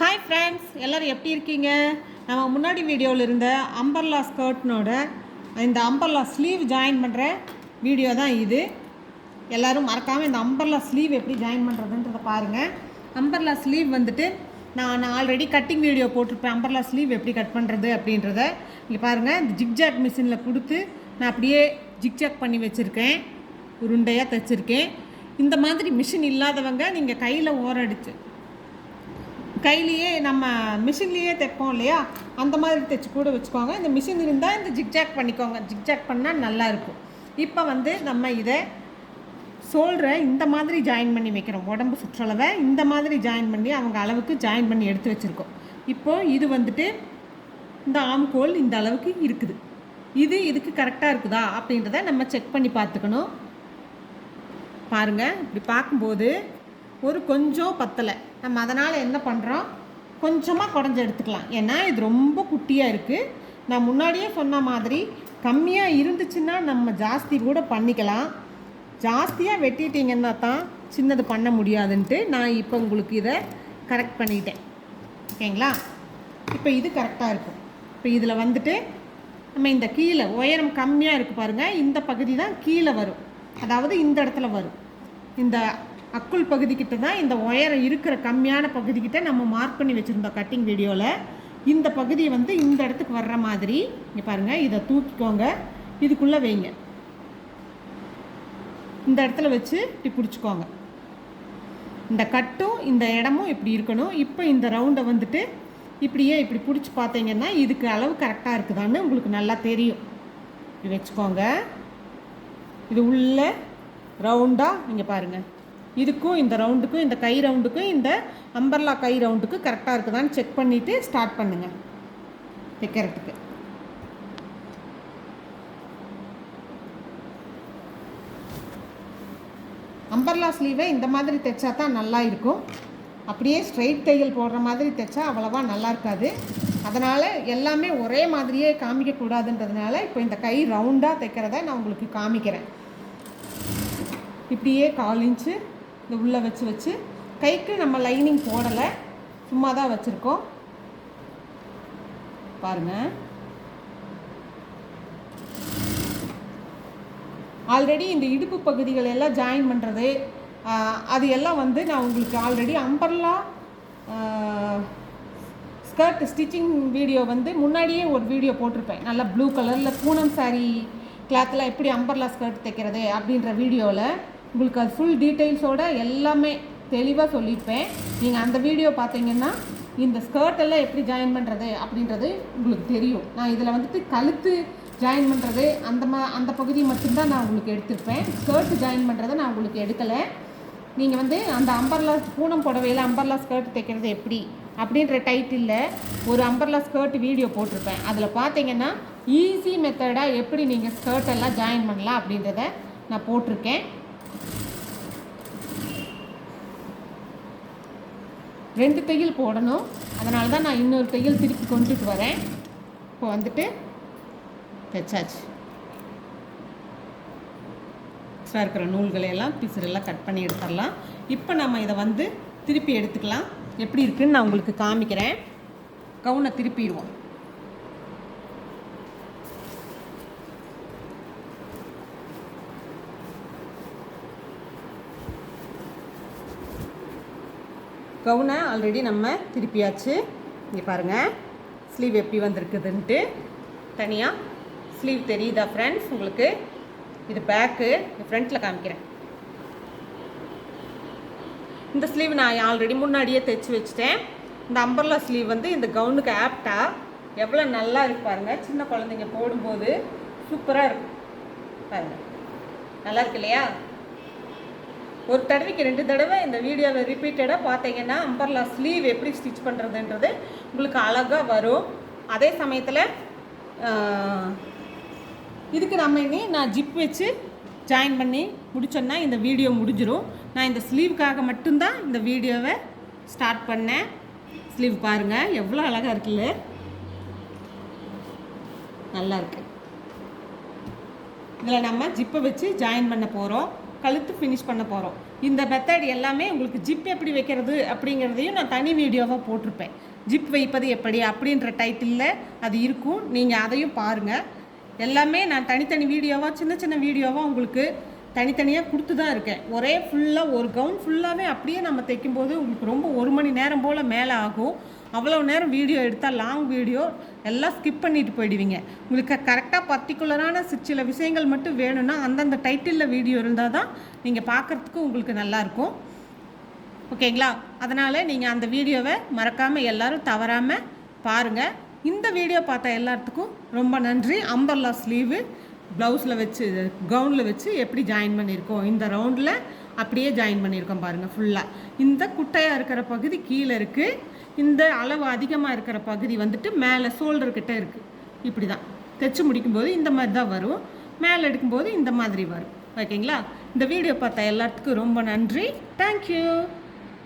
Hi friends எல்லோரும் எப்படி இருக்கீங்க? நம்ம முன்னாடி வீடியோவில் இருந்த அம்பர்லா ஸ்கர்ட்னோட இந்த அம்பர்லா ஸ்லீவ் ஜாயின் பண்ணுற வீடியோ தான் இது. எல்லோரும் மறக்காமல் இந்த அம்பர்லா ஸ்லீவ் எப்படி ஜாயின் பண்ணுறதுன்றதை பாருங்கள் அம்பர்லா ஸ்லீவ் வந்துட்டு நான் ஆல்ரெடி கட்டிங் வீடியோ போட்டிருப்பேன். அம்பர்லா ஸ்லீவ் எப்படி கட் பண்ணுறது அப்படின்றத. இங்கே பாருங்கள் இந்த ஜிக்ஜாக் மிஷினில் கொடுத்து நான் அப்படியே ஜிக்ஜாக் பண்ணி வச்சுருக்கேன். உருண்டையாக தைச்சிருக்கேன். இந்த மாதிரி மிஷின் இல்லாதவங்க நீங்கள் கையில் ஓரடிச்சு கையிலேயே நம்ம மிஷின்லேயே தைப்போம் இல்லையா? அந்த மாதிரி தைச்சி கூட வச்சுக்கோங்க. இந்த மிஷின் இருந்தால் இந்த ஜிக்ஜாக் பண்ணிக்கோங்க. ஜிக்ஜாக் பண்ணால் நல்லாயிருக்கும் இப்போ வந்து நம்ம இதை சோல்டரை இந்த மாதிரி ஜாயின் பண்ணி வைக்கிறோம். உடம்பு சுற்றளவை இந்த மாதிரி ஜாயின் பண்ணி அவங்க அளவுக்கு ஜாயின் பண்ணி எடுத்து வச்சுருக்கோம். இப்போது இது வந்துட்டு இந்த ஆம்கோல் இந்த அளவுக்கு இருக்குது. இது இதுக்கு கரெக்டாக இருக்குதா அப்படின்றத நம்ம செக் பண்ணி பார்த்துக்கணும். பாருங்கள் இப்படி பார்க்கும்போது ஒரு கொஞ்சம் பத்தலை. நம்ம அதனால் என்ன பண்ணுறோம் கொஞ்சமாக குடஞ்சி எடுத்துக்கலாம். ஏன்னா இது ரொம்ப குட்டியாக இருக்குது நான் முன்னாடியே சொன்ன மாதிரி கம்மியாக இருந்துச்சுன்னா நம்ம ஜாஸ்தி கூட பண்ணிக்கலாம். ஜாஸ்தியாக வெட்டிட்டீங்கன்னா தான் சின்னது பண்ண முடியாதுன்ட்டு நான் இப்போ உங்களுக்கு இதை கரெக்ட் பண்ணிட்டேன். ஓகேங்களா? இப்போ இது கரெக்டாக இருக்கும். இப்போ இதில் வந்துட்டு நம்ம இந்த கீழே உயரம் கம்மியாக இருக்குது பாருங்கள் இந்த பகுதி தான் கீழே வரும். அதாவது இந்த இடத்துல வரும். இந்த அக்குள் பகுதிக்கிட்ட தான் இந்த உயரம் இருக்கிற கம்மியான பகுதிக்கிட்ட நம்ம மார்க் பண்ணி வச்சுருந்தோம் கட்டிங் வீடியோவில் இந்த பகுதியை வந்து இந்த இடத்துக்கு வர்ற மாதிரி இங்கே பாருங்கள் இதை தூக்கிக்கோங்க. இதுக்குள்ளே வைங்க. இந்த இடத்துல வச்சு இப்படி பிடிச்சிக்கோங்க. இந்த கட்டும் இந்த இடமும் இப்படி இருக்கணும். இப்போ இந்த ரவுண்டை வந்துட்டு இப்படியே இப்படி பிடிச்சி பார்த்தீங்கன்னா இதுக்கு அளவு கரெக்டாக இருக்குதான்னு உங்களுக்கு நல்லா தெரியும். இப்படி வச்சுக்கோங்க. இது உள்ள ரவுண்டாக நீங்கள் பாருங்கள் இதுக்கும் இந்த ரவுண்டுக்கும் இந்த கை ரவுண்டுக்கும் இந்த அம்பர்லா கை ரவுண்டுக்கு கரெக்டாக இருக்குதான்னு செக் பண்ணிவிட்டு ஸ்டார்ட் பண்ணுங்கள் தைக்கிறதுக்கு அம்பர்லா ஸ்லீவை இந்த மாதிரி தைச்சா தான் நல்லா இருக்கும். அப்படியே ஸ்ட்ரைட் தையல் போடுற மாதிரி தைச்சா அவ்வளோவா நல்லா இருக்காது. அதனால் எல்லாமே ஒரே மாதிரியே காமிக்கக்கூடாதுன்றதுனால இப்போ இந்த கை ரவுண்டாக தைக்கிறத நான் உங்களுக்கு காமிக்கிறேன். இப்படியே கால் இன்ச்சு இந்த உள்ளே வச்சு வச்சு. கைக்கு நம்ம லைனிங் போடலை. சும்மா தான் வச்சுருக்கோம். பாருங்கள் ஆல்ரெடி இந்த இடுப்பு பகுதிகள் எல்லாம் ஜாயின் பண்ணுறது அது எல்லாம் வந்து நான் உங்களுக்கு already umbrella skirt stitching video வந்து முன்னாடியே ஒரு வீடியோ போட்டிருப்பேன். நல்லா ப்ளூ கலரில் பூனம் சாரீ கிளாத்தில் எப்படி அம்பர்லா ஸ்கர்ட் தைக்கிறது அப்படின்ற வீடியோவில் உங்களுக்கு அது ஃபுல் டீட்டெயில்ஸோட எல்லாமே தெளிவாக சொல்லியிருப்பேன். நீங்கள் அந்த வீடியோ பார்த்தீங்கன்னா இந்த ஸ்கர்ட் எல்லாம் எப்படி ஜாயின் பண்ணுறது அப்படின்றது உங்களுக்கு தெரியும். நான் இதில் வந்துட்டு கழுத்து ஜாயின் பண்ணுறது அந்த மா அந்த பகுதி மட்டும்தான் நான் உங்களுக்கு எடுத்திருப்பேன். ஸ்கர்ட் ஜாயின் பண்ணுறதை நான் உங்களுக்கு எடுக்கலை. நீங்கள் வந்து அந்த அம்பர்லா பூனம் புடவையில் அம்பர்லா ஸ்கர்ட் தைக்கிறது எப்படி அப்படின்ற டைட்டிலில் ஒரு அம்பர்லா ஸ்கர்ட் வீடியோ போட்டிருப்பேன். அதில் பார்த்தீங்கன்னா ஈஸி மெத்தடாக எப்படி நீங்கள் ஸ்கர்ட் எல்லாம் ஜாயின் பண்ணலாம் அப்படின்றத நான் போட்டிருக்கேன். ரெண்டு தையல் போடணும். அதனால தான் நான் இன்னொரு தையல் திருப்பி கொண்டுட்டு வரேன். இப்போ வந்துட்டு தைச்சாச்சு. எக்ஸ்ட்ரா இருக்கிற நூல்களையெல்லாம் எல்லாம் கட் பண்ணி எடுத்துடலாம். இப்போ நம்ம இதை வந்து திருப்பி எடுத்துக்கலாம். எப்படி இருக்குன்னு நான் உங்களுக்கு காமிக்கிறேன். கவுனை திருப்பிடுவோம். கவுனை ஆல்ரெடி நம்ம திருப்பியாச்சு. இங்கே பாருங்கள் ஸ்லீவ் எப்படி வந்திருக்குதுன்ட்டு. தனியாக ஸ்லீவ் தெரியுதா ஃப்ரெண்ட்ஸ் உங்களுக்கு? இது பேக்கு ஃப்ரண்ட்டில் காமிக்கிறேன். இந்த ஸ்லீவ் நான் ஆல்ரெடி முன்னாடியே தைச்சி வச்சுட்டேன். இந்த அம்பர்லா ஸ்லீவ் வந்து இந்த கவுனுக்கு ஆப்டாக எவ்வளோ நல்லா இருக்கு பாருங்கள் சின்ன குழந்தைங்க போடும்போது சூப்பராக இருக்கும் பாருங்கள் நல்லா இருக்கு இல்லையா? ஒரு தடவைக்கு ரெண்டு தடவை இந்த வீடியோவில் ரிப்பீட்டடாக பார்த்தீங்கன்னா அம்பர்லா ஸ்லீவ் எப்படி ஸ்டிச் பண்ணுறதுன்றது உங்களுக்கு அழகாக வரும். அதே சமயத்தில் இதுக்கு நம்ம இனி நான் ஜிப் வச்சு ஜாயின் பண்ணி முடிச்சோன்னா இந்த வீடியோ முடிஞ்சிடும் நான் இந்த ஸ்லீவுக்காக மட்டும்தான் இந்த வீடியோவை ஸ்டார்ட் பண்ணேன். ஸ்லீவ் பாருங்கள் எவ்வளோ அழகாக இருக்குல்ல நல்லா இருக்கு. இதில் நம்ம ஜிப்பை வச்சு ஜாயின் பண்ண போகிறோம் கழுத்து ஃபினிஷ் பண்ண போகிறோம் இந்த மெத்தட் எல்லாமே உங்களுக்கு ஜிப் எப்படி வைக்கிறது அப்படிங்கிறதையும் நான் தனி வீடியோவாக போட்டிருப்பேன். ஜிப் வைப்பது எப்படி அப்படின்ற டைட்டிலில் அது இருக்கும். நீங்கள் அதையும் பாருங்கள் எல்லாமே நான் தனித்தனி வீடியோவாக சின்ன சின்ன வீடியோவாக உங்களுக்கு தனித்தனியாக கொடுத்து தான் இருக்கேன். ஒரே ஃபுல்லாக ஒரு கவுன் ஃபுல்லாகவே அப்படியே நம்ம தைக்கும்போது உங்களுக்கு ரொம்ப ஒரு மணி நேரம் போல் மேலே ஆகும். அவ்வளோ நேரம் வீடியோ எடுத்தால் லாங் வீடியோ எல்லாம் ஸ்கிப் பண்ணிட்டு போயிடுவீங்க. உங்களுக்கு கரெக்டாக பர்டிகுலரான சில விஷயங்கள் மட்டும் வேணும்னா அந்தந்த டைட்டிலில் வீடியோ இருந்தால் தான் நீங்கள் பார்க்குறதுக்கு உங்களுக்கு நல்லாயிருக்கும் ஓகேங்களா அதனால் நீங்கள் அந்த வீடியோவை மறக்காமல் எல்லாரும் தவறாமல் பாருங்கள் இந்த வீடியோ பார்த்த எல்லாத்துக்கும் ரொம்ப நன்றி. அம்பர்லா ஸ்லீவு ப்ளவுஸில் வச்சு கவுனில் வச்சு எப்படி ஜாயின் பண்ணியிருக்கோம்? இந்த ரவுண்டில் அப்படியே ஜாயின் பண்ணியிருக்கோம் பாருங்கள் ஃபுல்லாக இந்த குட்டையாக இருக்கிற பகுதி கீழே இருக்குது இந்த அளவு அதிகமாக இருக்கிற பகுதி வந்துட்டு மேலே ஷோல்டர் இருக்குது இப்படி தான் தைச்சு முடிக்கும்போது இந்த மாதிரி தான் வரும். மேலே எடுக்கும்போது இந்த மாதிரி வரும். ஓகேங்களா? இந்த வீடியோ பார்த்த எல்லாத்துக்கும் ரொம்ப நன்றி. தேங்க்யூ